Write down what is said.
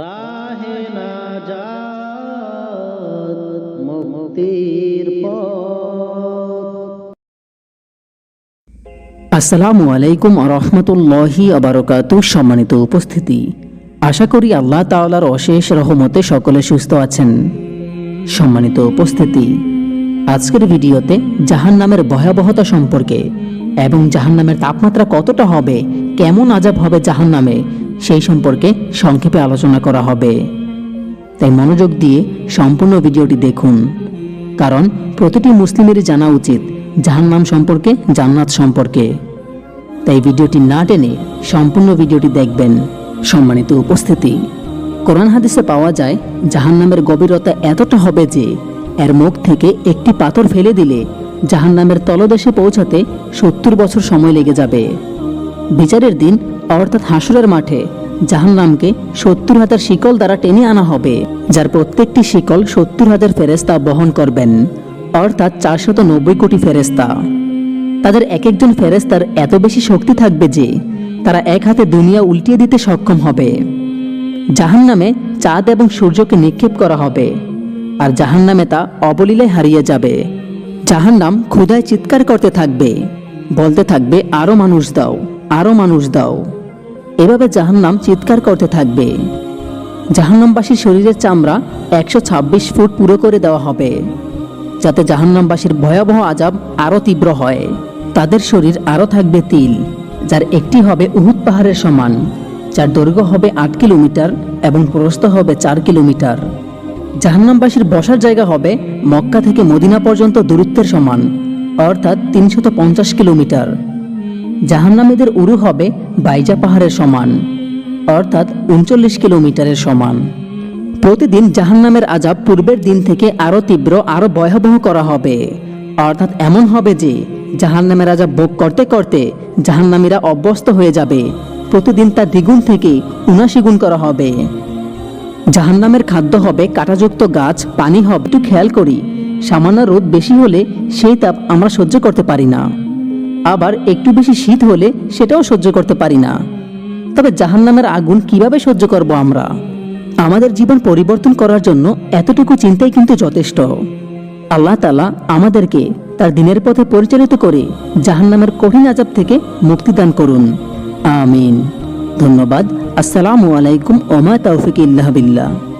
রাহে না মুক্তির আসসালামু আলাইকুম রহমতুল্লাহি আবরকাত সম্মানিত উপস্থিতি। আশা করি আল্লাহ তাআলার অশেষ রহমতে সকলে সুস্থ আছেন। সম্মানিত উপস্থিতি। আজকের ভিডিওতে জাহান নামের ভয়াবহতা সম্পর্কে এবং জাহান নামের তাপমাত্রা কতটা হবে, কেমন আজাব হবে জাহান নামে সেই সম্পর্কে সংক্ষেপে আলোচনা করা হবে। তাই মনোযোগ দিয়ে সম্পূর্ণ ভিডিওটি দেখুন। কারণ প্রতিটি মুসলিমেরই জানা উচিত জাহান্নাম সম্পর্কে, জান্নাত সম্পর্কে। তাই ভিডিওটি না টেনে সম্পূর্ণ ভিডিওটি দেখবেন। সম্মানিত উপস্থিতি। কোরআন হাদিসে পাওয়া যায়, জাহান্নামের গভীরতা এতটা হবে যে এর মুখ থেকে একটি পাথর ফেলে দিলে জাহান্নামের তলদেশে পৌঁছাতে সত্তর বছর সময় লেগে যাবে। বিচারের দিন অর্থাৎ হাসুরের মাঠে। জাহান্নামকে সত্তর হাজার শিকল দ্বারা টেনে আনা হবে, যার প্রত্যেকটি শিকল সত্তর হাজার ফেরেস্তা বহন করবেন, অর্থাৎ চারশত নব্বই কোটি ফেরেস্তা তাদের এক একজন ফেরেস্তার এত বেশি শক্তি থাকবে যে, তারা এক হাতে দুনিয়া উল্টিয়ে দিতে সক্ষম হবে। জাহান্নামে চাঁদ এবং সূর্যকে নিক্ষেপ করা হবে, আর জাহান্নামে তা অবলীলায় হারিয়ে যাবে। জাহান্নাম ক্ষুধায় চিৎকার করতে থাকবে, বলতে থাকবে আরও মানুষ দাও আরও মানুষ দাও। এভাবে জাহান্নাম চিৎকার করতে থাকবে। জাহান্নামবাসীর শরীরের চামড়া একশো ছাব্বিশ ফুট পুরো করে দেওয়া হবে, যাতে জাহান্নামবাসীর ভয়াবহ আজাব আরও তীব্র হয়। তাদের শরীর আরও থাকবে তিল, যার একটি হবে উহুদ পাহাড়ের সমান, যার দৈর্ঘ্য হবে আট কিলোমিটার এবং প্রস্থ হবে চার কিলোমিটার। জাহান্নামবাসীর বসার জায়গা হবে মক্কা থেকে মদিনা পর্যন্ত দূরত্বের সমান, অর্থাৎ তিনশত কিলোমিটার। জাহান্নামীদের উরু হবে বাইজা পাহাড়ের সমান, অর্থাৎ উনচল্লিশ কিলোমিটারের সমান। প্রতিদিন জাহান্নামের আজাব পূর্বের দিন থেকে আরও তীব্র আরও ভয়াবহ করা হবে। অর্থাৎ এমন হবে যে, জাহান্নামের আজাব ভোগ করতে করতে জাহান্নামীরা অভ্যস্ত হয়ে যাবে। প্রতিদিন তা দ্বিগুণ থেকে উনাশি গুণ করা হবে। জাহান্নামের খাদ্য হবে কাঁটাযুক্ত গাছ, পানি হবে। একটু খেয়াল করি, সামান্য রোদ বেশি হলে সেই তাপ আমরা সহ্য করতে পারি না। আবার একটু বেশি শীত হলে সেটাও সহ্য করতে পারি না। তবে জাহান্নামের আগুন কীভাবে সহ্য করব আমরা? আমাদের জীবন পরিবর্তন করার জন্য এতটুকু চিন্তাই কিন্তু যথেষ্ট। আল্লাহ তালা আমাদেরকে তার দিনের পথে পরিচালিত করে জাহান্নামের কঠিন আজাব থেকে মুক্তিদান করুন। আমিন। ধন্যবাদ। আসসালামু আলাইকুম ওমা তৌফিক ইল্লাহ বিল্লাহ।